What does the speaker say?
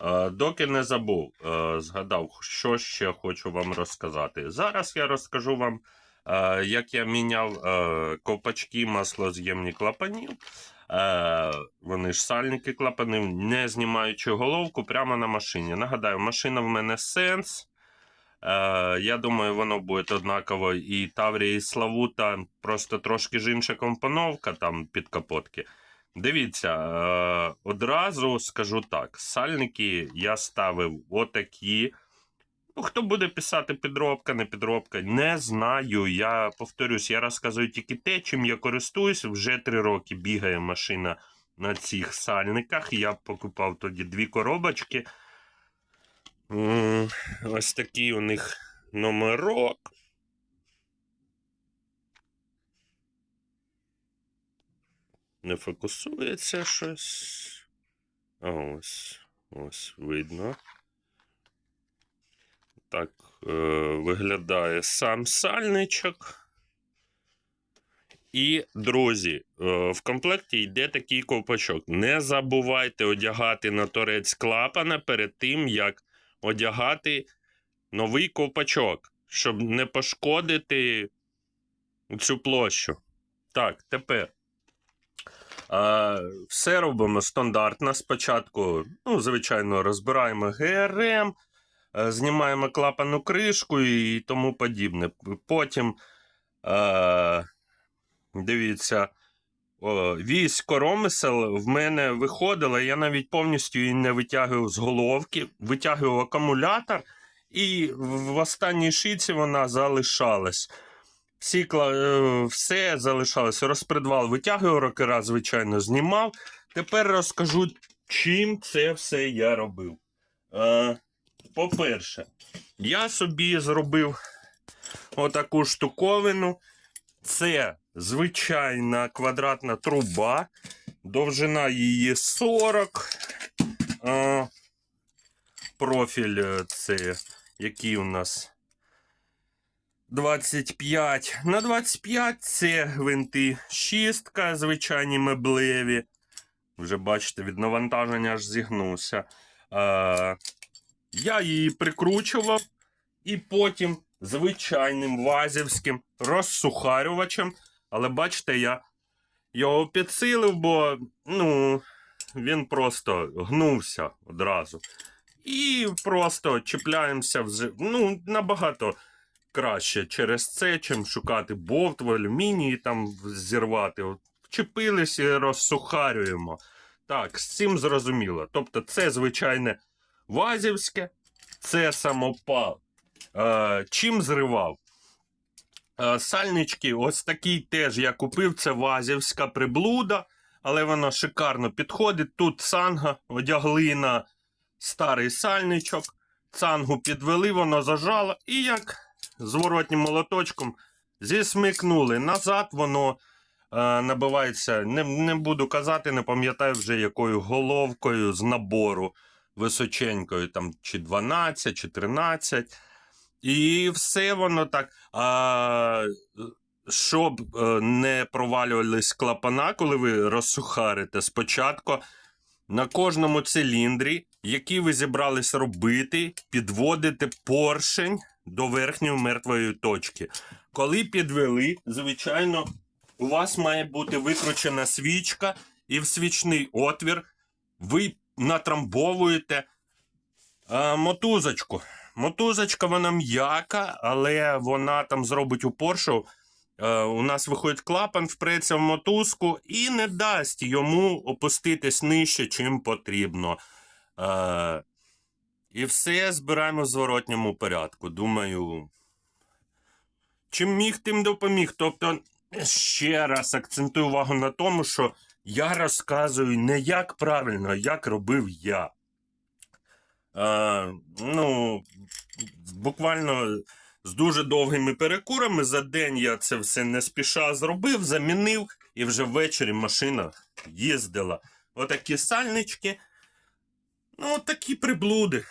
Е, Доки не забув, е, згадав, що ще хочу вам розказати. Зараз я розкажу вам, е, як я міняв ковпачки маслоз'ємні клапанів. Вони ж сальники клапанів, не знімаючи головку прямо на машині. Нагадаю, машина в мене. Е, Я думаю, воно буде однаково і Таврія, і Славута, просто трошки ж інша компоновка там під капотки. Дивіться, е, одразу скажу так: сальники я ставив отакі. Ну, хто буде писати підробка, не підробка, не знаю. Я повторюсь, я розказую тільки те, чим я користуюсь. Вже три роки бігає машина на цих сальниках. Я покупав тоді дві коробочки. Ось такий у них номерок. Не фокусується щось. А ось, ось видно. Так е, виглядає сам сальничок. І, друзі, е, в комплекті йде такий ковпачок. Не забувайте одягати на торець клапана перед тим, як одягати новий ковпачок, щоб не пошкодити цю площу. Так, тепер. Все робимо стандартно. Спочатку, ну, звичайно, розбираємо ГРМ, е, знімаємо клапану кришку і тому подібне. Потім, е, дивіться, вісь коромисел в мене виходила, я навіть повністю її не витягував з головки, витягував акумулятор, і в останній шиці вона залишалась. Всі, е, все залишалось. Розпредвал витягував рокера, звичайно, знімав. Тепер розкажу, чим це все я робив. Е, по-перше, я собі зробив отаку штуковину. Це звичайна квадратна труба. Довжина її 40. Е, профіль це який у нас 25. На 25 це гвинти шістка, звичайні меблеві. Вже бачите, від навантаження аж зігнувся. Е, я її прикручував і потім звичайним вазівським розсухарювачем. Але бачите, я його підсилив, бо ну, він просто гнувся одразу. І просто чіпляємося вже ну, набагато краще через це, чим шукати болт в алюмінії там зірвати. От Вчепились і розсухарюємо. Так, з цим зрозуміло. Тобто, це звичайне вазівське, це самопал. Е, чим зривав? Е, сальнички, ось такий теж я купив. Це вазівська приблуда, але вона шикарно підходить. Тут санга одягли на старий сальничок, цангу підвели, воно зажало, і як зворотнім молоточком зісмикнули назад, воно е, набивається. Не, не буду казати, не пам'ятаю вже якою головкою з набору височенькою, там чи 12, чи 13. І все воно так. А, щоб е, не провалювались клапана, коли ви розсухарите, спочатку на кожному циліндрі, який ви зібрались робити, підводите поршень до верхньої мертвої точки. Коли підвели, звичайно, у вас має бути викручена свічка, і в свічний отвір ви натрамбовуєте а, мотузочку. Мотузочка вона м'яка, але вона там зробить упор, що е, у нас виходить клапан, впреться в мотузку і не дасть йому опуститись нижче, чим потрібно. Е, і все збираємо в зворотньому порядку. Думаю, чим міг, тим допоміг. Тобто, ще раз акцентую увагу на тому, що я розказую не як правильно, а як робив я. Е, ну, буквально з дуже довгими перекурами за день я це все не спіша зробив, замінив, і вже ввечері машина їздила. Отакі сальнички. Ну, такі приблуди.